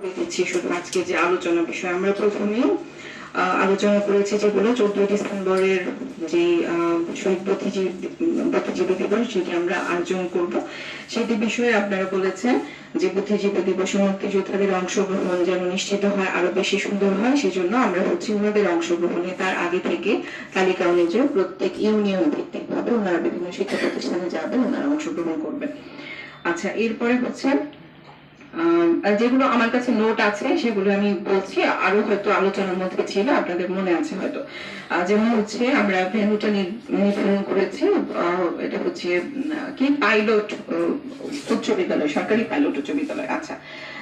দিচ্ছি শুধু আজকে যে আলোচনা বিষয় আমরা প্রথমেই আলোচনা করেছি যেগুলো চোদ্দই ডিসেম্বরের যে শহীদ বুদ্ধিজীবী দিবস যেটি আমরা আয়োজন করব। সেটি বিষয়ে আপনারা বলেছেন যে বুদ্ধিজীবী দিবসে মুক্তিযোদ্ধাদের অংশগ্রহণ যেন নিশ্চিত হয়, আরও বেশি সুন্দর হয়, সেজন্য আমরা হচ্ছে ওনাদের অংশগ্রহণে তার আগে থেকে তালিকা অনুযায়ী প্রত্যেক ইউনিয়ন ভিত্তিক ভাবে ওনারা বিভিন্ন শিক্ষা প্রতিষ্ঠানে যাবেন, ওনারা অংশগ্রহণ করবেন। আচ্ছা এরপরে হচ্ছে যেগুলো আমার কাছে নোট আছে, সেগুলো আমি বলছি। আরও হয়তো আলোচনার মধ্যে ছিল, আপনাদের মনে আছে হয়তো। যেমন হচ্ছে আমরা ভেন্যুটা নির- নির্ধারণ করেছি এটা হচ্ছে কি? পাইলট উচ্চ বিদ্যালয়, সরকারি পাইলট উচ্চ বিদ্যালয়। আচ্ছা।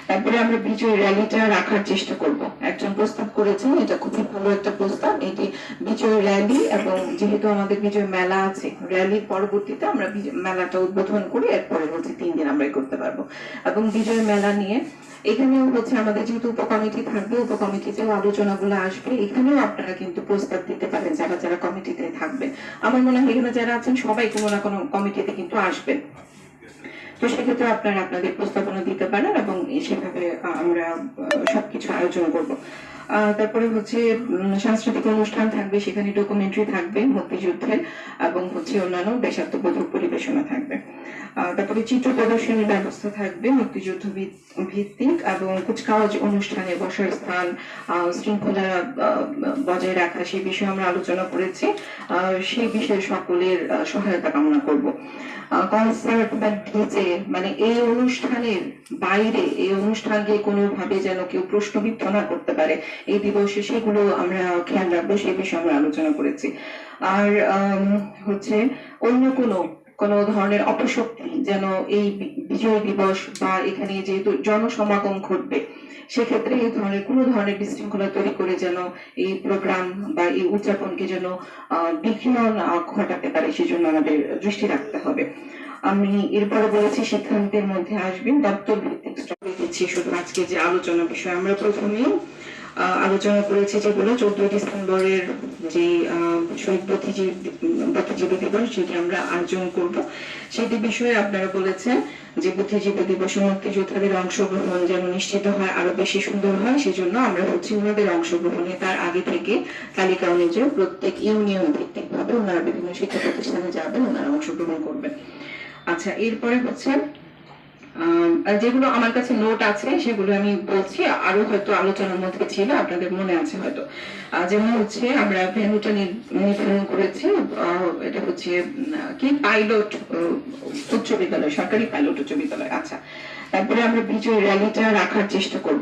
তারপরে আমরা বিজয় র্যালিটা রাখার চেষ্টা করব। একজন প্রস্তাব করেছেন, এটা খুবই ভালো একটা প্রস্তাব। এটি বিজয় র্যালি এবং যেহেতু আমাদের বিজয় মেলা আছে, র্যালির পরবর্তীতে আমরা মেলাটা উদ্বোধন করি এরপরে হচ্ছে তিন দিন আমরা করতে পারব। এবং বিজয় মেলা নিয়ে এখানেও হচ্ছে আমাদের যেহেতু উপকমিটি থাকবে, উপকমিটিতেও আলোচনাগুলো আসবে। এখানেও আপনারা কিন্তু প্রস্তাব দিতে পারেন, যারা যারা কমিটিতে থাকবেন আমার মনে হয় এখানে যারা আছেন, সবাই কোনো না কোনো কমিটিতে কিন্তু আসবেন। তো সেক্ষেত্রে আপনারা আপনাদের প্রস্তাবনা দিতে পারেন সেভাবে আমরা সবকিছু আয়োজন করব। তারপরে হচ্ছে সাংস্কৃতিক অনুষ্ঠান থাকবে, সেখানে ডকুমেন্টারি থাকবে, মুক্তিযুদ্ধের, এবং হচ্ছে অন্যান্য দেশাত্মবোধক পরিবেশনা থাকবে। তারপরে চিত্র প্রদর্শনীর ব্যবস্থা থাকবে, মুক্তিযুদ্ধ ভিত্তিক এবং কুচকাওয়াজ অনুষ্ঠানে বসার স্থান শৃঙ্খলা বজায় রাখা, সেই বিষয়ে আমরা আলোচনা করেছি। সেই বিষয়ে সকলের সহায়তা কামনা করব। কনসার্ট বা ডিজে মানে এই অনুষ্ঠানের বাইরে, এই অনুষ্ঠানকে কোনোভাবে যেন কেউ প্রশ্নবিদ্ধ না করতে পারে, এই দিবসে সেগুলো আমরা খেয়াল রাখব, সেই বিষয়ে আমরা আলোচনা করেছি। আর হচ্ছে অন্য কোনো কোন ধরনের অপশক্তি যেন এই বিজয় দিবস বা এখানে যেহেতু জনসমাগম ঘটবে, সেক্ষেত্রে এই ধরনের, কোনো ধরনের বিশৃঙ্খলা তৈরি করে যেন এই প্রোগ্রাম বা এই উদযাপনকে যেন বিঘ্ন ঘটাতে পারে, সেজন্য আমাদের দৃষ্টি রাখতে হবে। আমি এরপরে বলেছি, সিদ্ধান্তের মধ্যে আসবেন। দপ্তর ভিত্তিক স্ট্রাকচার দিচ্ছি শুধু আজকে যে আলোচনা বিষয় আমরা প্রথমেই আলোচনা করেছি যেগুলো চোদ্দই ডিসেম্বরের যে শহীদ বুদ্ধিজীবী দিবস যেটি আমরা আয়োজন করব, সেটি বিষয়ে আপনারা বলেছেন যে বুদ্ধিজীবী দিবসে মুক্তিযোদ্ধাদের অংশগ্রহণ যেন নিশ্চিত হয়, আরও বেশি সুন্দর হয়, সেজন্য আমরা হচ্ছে ওনাদের অংশগ্রহণে তার আগে থেকে তালিকা অনুযায়ী প্রত্যেক ইউনিয়ন ভিত্তিক ভাবে ওনারা বিভিন্ন শিক্ষা প্রতিষ্ঠানে যাবেন ওনারা অংশগ্রহণ করবেন। আচ্ছা এরপরে হচ্ছে যেগুলো আমার কাছে নোট আছে, সেগুলো আমি বলছি। আরও হয়তো আলোচনার মধ্যে ছিল, আপনাদের মনে আছে হয়তো। যেমন হচ্ছে, আমরা ভেন্যুটা নির্ধারণ করেছি এটা হচ্ছে কি? পাইলট উচ্চ বিদ্যালয়, সরকারি পাইলট উচ্চ বিদ্যালয়। আচ্ছা তারপরে আমরা বিজয় র্যালিটা রাখার চেষ্টা করব।